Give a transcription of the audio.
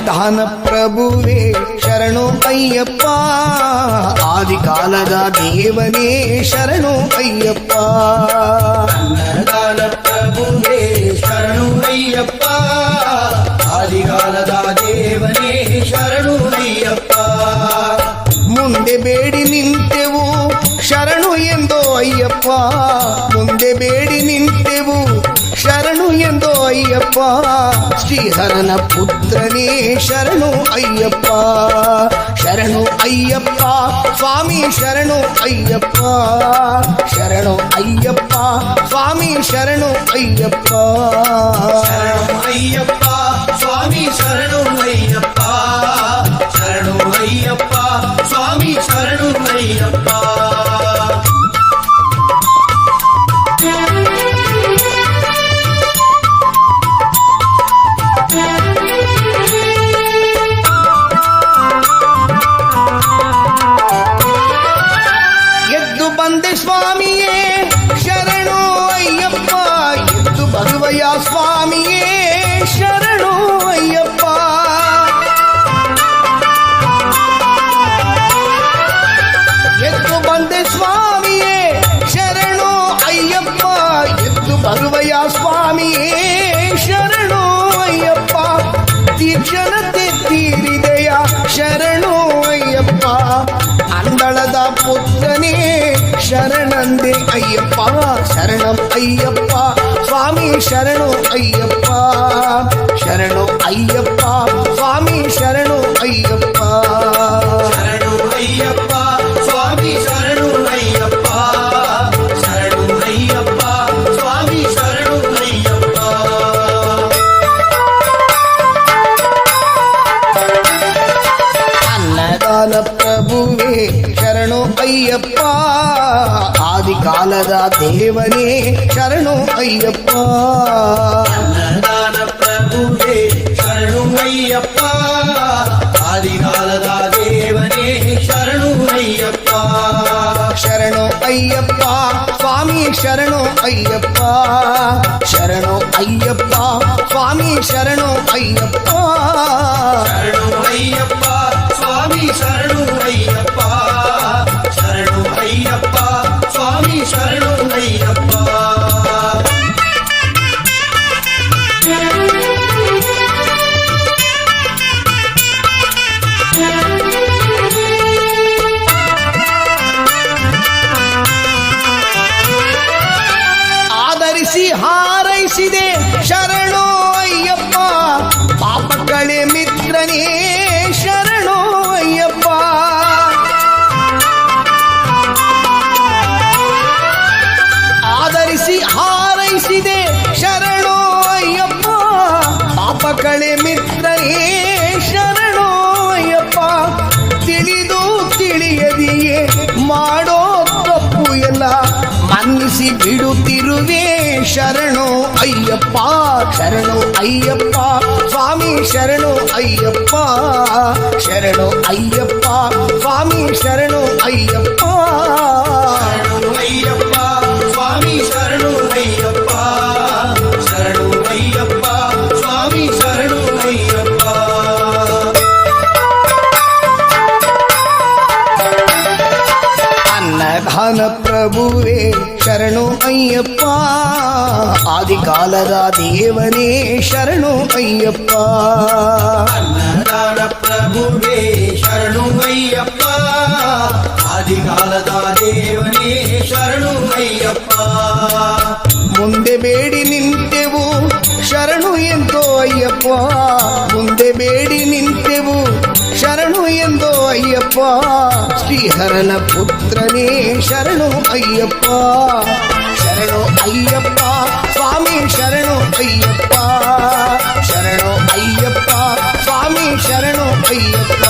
ಅನ್ನದಾನ ಪ್ರಭುವೇ ಶರಣು ಅಯ್ಯಪ್ಪ ಆದಿಕಾಲದ ದೇವನೇ ಶರಣು ಅಯ್ಯಪ್ಪ ಅನ್ನದಾನ ಪ್ರಭುವೇ ಶರಣು ಅಯ್ಯಪ್ಪ ಆದಿಗಾಲದ ದೇವನೇ ಶರಣು ಅಯ್ಯಪ್ಪ ಮುಂದೆ ಬೇಡಿ ನಿಂತೆವು ಶರಣು ಎಂದೋ ಅಯ್ಯಪ್ಪ ಮುಂದೆ ಬೇಡಿ ನಿಂತೆವು ಶರಣು ಎಂದೋ ಅಯ್ಯಪ್ಪ ಶ್ರೀಹರನ ಪುತ್ರನೇ ಶರಣು ಅಯ್ಯಪ್ಪ ಶರಣು ಅಯ್ಯಪ್ಪ ಸ್ವಾಮಿ ಶರಣು ಅಯ್ಯಪ್ಪ ಶರಣು ಅಯ್ಯಪ್ಪ ಸ್ವಾಮಿ ಶರಣು ಅಯ್ಯಪ್ಪ ಶರಣು ಅಯ್ಯಪ್ಪ ಸ್ವಾಮಿ ಶರಣು ಅಯ್ಯಪ್ಪ ಶರಣು ಅಯ್ಯಪ್ಪ ಬಂದೆ ಸ್ವಾಮಿಯೇ ಶರಣು ಅಯ್ಯಪ್ಪ ಎದ್ದು ಬರುವಯ ಸ್ವಾಮಿಯೇ ಶರಣು ಅಯ್ಯಪ್ಪ ಎದ್ದು ಬಂದೆ ಸ್ವಾಮಿಯೇ ಶರಣು ಅಯ್ಯಪ್ಪ ಎದ್ದು ಬರುವಯ ಸ್ವಾಮಿಯೇ ಶರಣು ಅಯ್ಯಪ್ಪ ತೀಕ್ಷಣತೆ ತೀರಿದೆಯ ಶರಣು ಅಯ್ಯಪ್ಪ ಅಂದಳದ ಪುತ್ರನೇ சரணந்தே ஐயப்பா சரணம் ஐயப்பா. சுவாமி சரணோ ஐயப்பா. சரணோ ஐயப்பா. ஐயப்பா. ஆதி காலதா தேவனே சரணோ ஐயப்பா. பிரபுவே சரணம் ஐயப்பா. ஆதி காலதா தேவனே சரணம் ஐயப்பா. சரணோ ஐயப்பா. சுவாமி சரணோ ஐயப்பா. சரணோ ஐயப்பா. சுவாமி சரணோ ஐயப்பா. ஐயப்பா. சுவாமி சரணோ ಆಧರಿಸಿ ಹಾರೈಸಿದೆ ಶರಣು ಅಯ್ಯಪ್ಪ ಪಾಪ ಕಳೆ ಮಿತ್ರನೇ ಶರಣು ಅಯ್ಯಪ್ಪ ಆಧರಿಸಿ ಹಾರೈಸಿದೆ ಶರಣು ಅಯ್ಯಪ್ಪ ಪಾಪ ಕಳೆ ಮಿತ್ರನೇ ಶರಣು ಅಯ್ಯಪ್ಪ ತಿಳಿದು ತಿಳಿಯದಿಯೇ ಮಾಡೋ ತಪ್ಪು ಎಲ್ಲ ಮನ್ನಿಸಿ ಬಿಡುತ್ತಿರುವೆ ಶರಣು ಅಯ್ಯಪ್ಪ ಶರಣು ಅಯ್ಯಪ್ಪ ಸ್ವಾಮಿ ಶರಣು ಅಯ್ಯಪ್ಪ ಶರಣು ಅಯ್ಯಪ್ಪ ಸ್ವಾಮಿ ಶರಣು ಅಯ್ಯಪ್ಪ ಅನ್ನದಾನ ಪ್ರಭುವೇ ಶರಣು ಅಯ್ಯಪ್ಪ ಆದಿಕಾಲದ ದೇವನೇ ಶರಣು ಅಯ್ಯಪ್ಪ ಅನ್ನದಾನ ಪ್ರಭುವೇ ಶರಣು ಅಯ್ಯಪ್ಪ ಆದಿಕಾಲದ ದೇವನೇ ಶರಣು ಅಯ್ಯಪ್ಪ ಮುಂದೆ ಬೇಡಿ ನಿಂತೆವು ಶರಣು ಎಂದೋ ಅಯ್ಯಪ್ಪ ಮುಂದೆ ಬೇಡಿ ನಿಂತೆವು ಶರಣು ಎಂದೋ అయ్యప్ప. శ్రీహరణ పుత్రనే శరణు అయ్యప్ప. శరణు అయ్యప్ప. స్వామి శరణు అయ్యప్ప. శరణు అయ్యప్ప. స్వామి శరణు అయ్యప్ప.